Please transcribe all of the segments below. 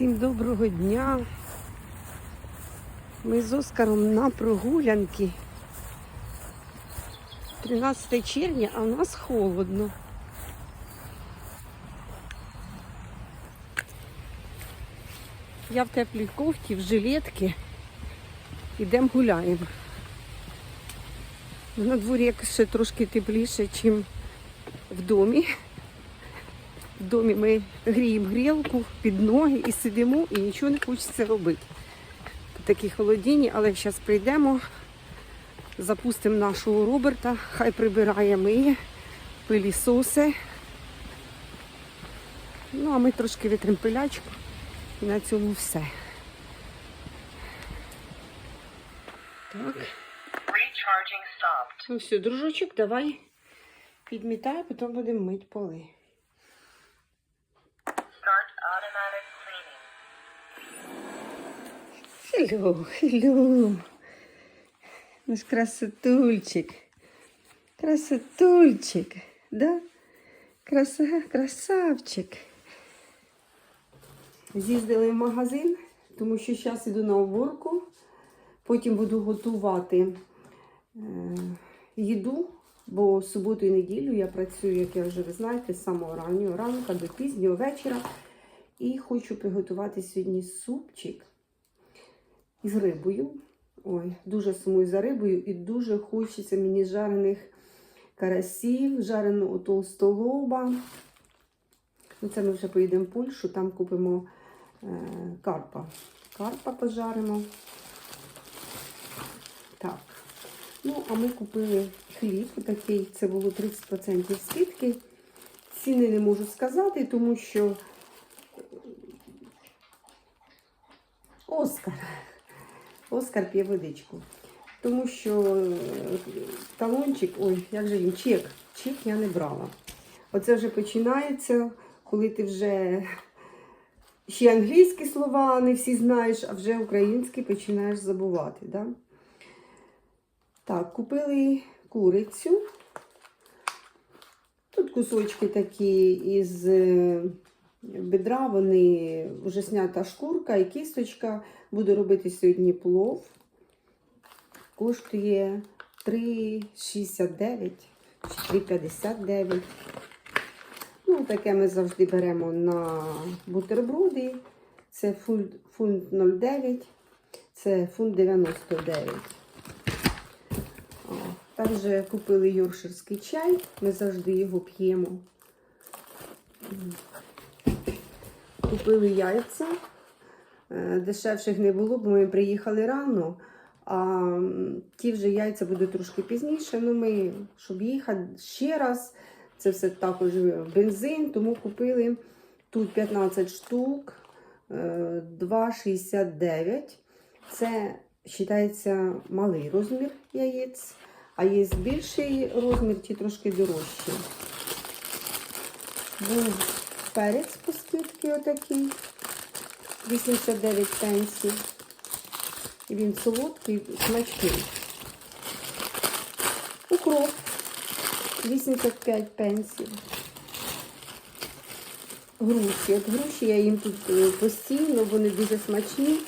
Всім доброго дня. Ми з Оскаром на прогулянки. 13 червня, а в нас холодно. Я в теплій кофті, в жилетці. Ідемо гуляємо. На дворі якось ще трошки тепліше, ніж в домі. В домі ми гріємо грілку під ноги і сидимо, і нічого не хочеться робити. Такі холодінні, але зараз прийдемо, запустимо нашого Роберта, хай прибирає миє, пилісоси. Ну, а ми трошки витримо пилячку і на цьому все. Так. Ну все, дружочок, давай підмітай, потім будемо мити поли. Hello, hello. Наш красотульчик. Красотульчик, да? Краса, красавчик. З'їздили в магазин, тому що зараз іду на уборку. Потім буду готувати е, їду, бо суботу і неділю я працюю, як я вже ви знаєте, з самого раннього ранку до пізнього вечора. І хочу приготувати сьогодні супчик із рибою. Ой, дуже сумую за рибою і дуже хочеться мені жарених карасів, жареного толстолоба. Ну, це ми вже поїдемо в Польщу, там купимо е, карпа. Карпа пожаримо. Так. Ну, а ми купили хліб такий, це було 30% скидки. Ціни не можу сказати, тому що Оскар. Оскар п'є водичку. Тому що е, талончик, ой, як же він, чек. Чек я не брала. Оце вже починається, коли ти вже ще англійські слова не всі знаєш, а вже українські починаєш забувати. Да? Так, купили курицю. Тут кусочки такі із е, бедра, вони вже снята шкурка і кісточка. Буду робити сьогодні плов. Коштує 3,69 чи 3,59. Ну, таке ми завжди беремо на бутерброди. Це фунт, фунт 0,9, це фунт 99. О, Також купили йорширський чай, ми завжди його п'ємо. Купили яйця. Е, Дешевших не було, бо ми приїхали рано. А ті вже яйця будуть трошки пізніше. Ну, ми, щоб їхати ще раз, це все також бензин, тому купили тут 15 штук, е, 2,69. Це вважається малий розмір яєць, а є більший розмір, ті трошки дорожчі. Був перець по скидці отакий. 89 пенсів. І він солодкий, смачний. Укроп 85 пенсів. Груші. От груші я їм тут е, постійно, вони дуже смачні.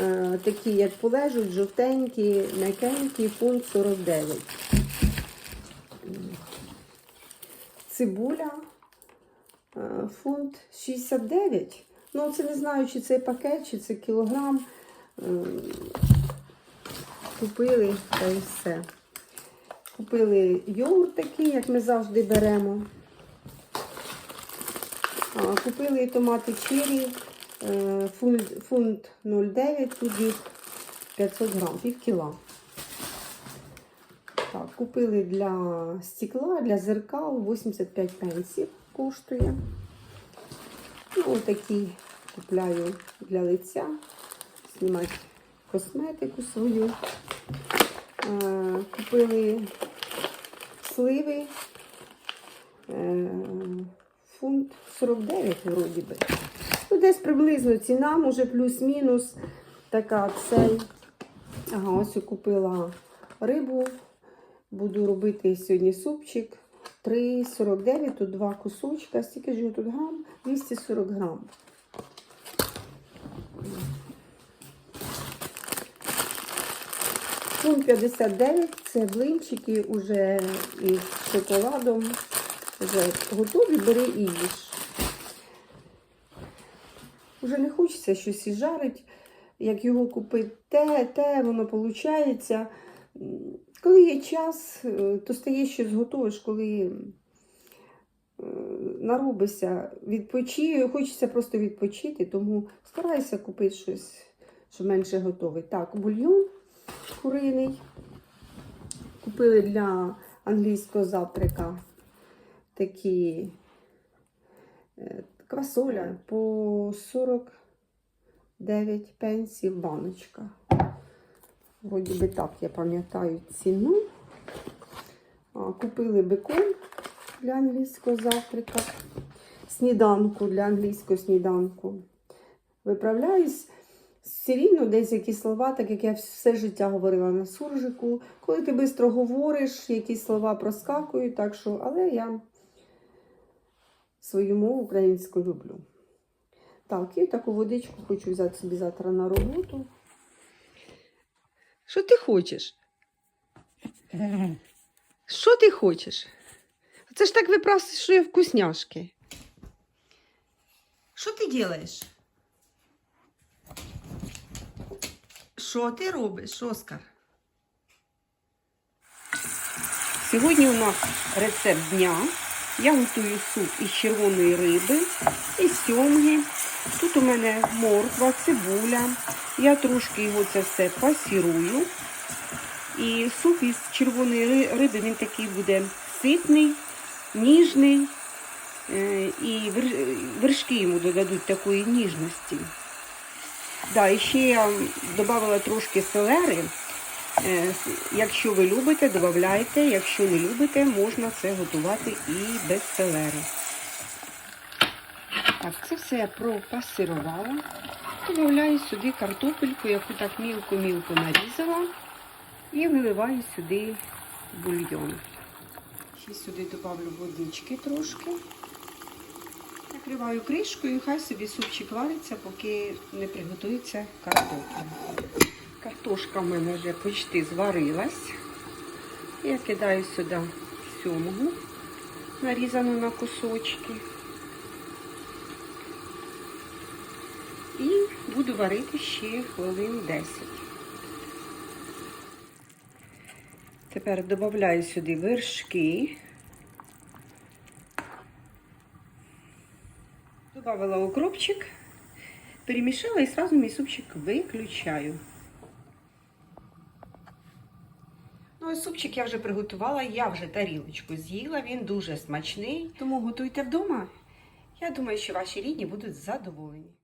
Е, Такі, як полежуть, жовтенькі, м'якенькі, фунт 49. Цибуля е, фунт 69. Ну, це не знаю, чи це пакет, чи це кілограм. Ем, Купили та і все. Купили йогурт такий, як ми завжди беремо. Купили томати чирі, е, фунт, фунт 0,9, тут їх 500 грам, пів кіла. Так, купили для стекла, для зеркал 85 пенсів коштує. Ну, такі купляю для лиця, знімати косметику свою. Е, Купили сливи. Е, Фунт 49 вроді би. Ну, десь приблизно ціна, може плюс-мінус. Така цей. Ага, ось я купила рибу. Буду робити сьогодні супчик. 3,49, тут два кусочка. Стільки ж його тут грам? 240 грам. Пункт 59 це блинчики уже із шоколадом. Вже готові, бери і їж. Уже не хочеться щось і жарить. Як його купити те, те, воно виходить. Коли є час, е, то стає щось готовиш, коли е, наробишся, відпочи, хочеться просто відпочити, тому старайся купити щось, що менше готове. Так, бульйон куриний. Купили для англійського завтрака такі е, квасоля по 49 пенсів баночка. Вроді би так, я пам'ятаю ціну. Купили бекон для англійського завтрака, сніданку для англійського сніданку. Виправляюсь. Все рівно десь якісь слова, так як я все життя говорила на суржику. Коли ти швидко говориш, якісь слова проскакують, так що, але я свою мову українську люблю. Так, і таку водичку хочу взяти собі завтра на роботу. Що ти хочеш? Що ти хочеш? Це ж так випрашує вкусняшки. Що ти робиш? Що ти робиш, Оскар? Сьогодні у нас рецепт дня. Я готую суп із червоної риби, із сьомги. Тут у мене морква, цибуля. Я трошки його це все пасірую. І суп із червоної риби він такий буде ситний, ніжний. Е, І вершки йому додадуть такої ніжності. Да, і ще я додала трошки селери. Е, Якщо ви любите, додавайте. Якщо не любите, можна це готувати і без селери. Так, це все я пропасирувала. Додаю сюди картопельку, яку так мілко-мілко нарізала. І виливаю сюди бульйон. Ще сюди додавлю водички трошки. Накриваю кришкою, і хай собі супчик вариться, поки не приготується картопля. Картошка в мене вже почти зварилась. Я кидаю сюди сьомгу, нарізану на кусочки. І буду варити ще хвилин 10. Тепер додаю сюди вершки. Добавила укропчик, перемішала і сразу мій супчик виключаю. Ну, ось супчик я вже приготувала, я вже тарілочку з'їла, він дуже смачний. Тому готуйте вдома. Я думаю, що ваші рідні будуть задоволені.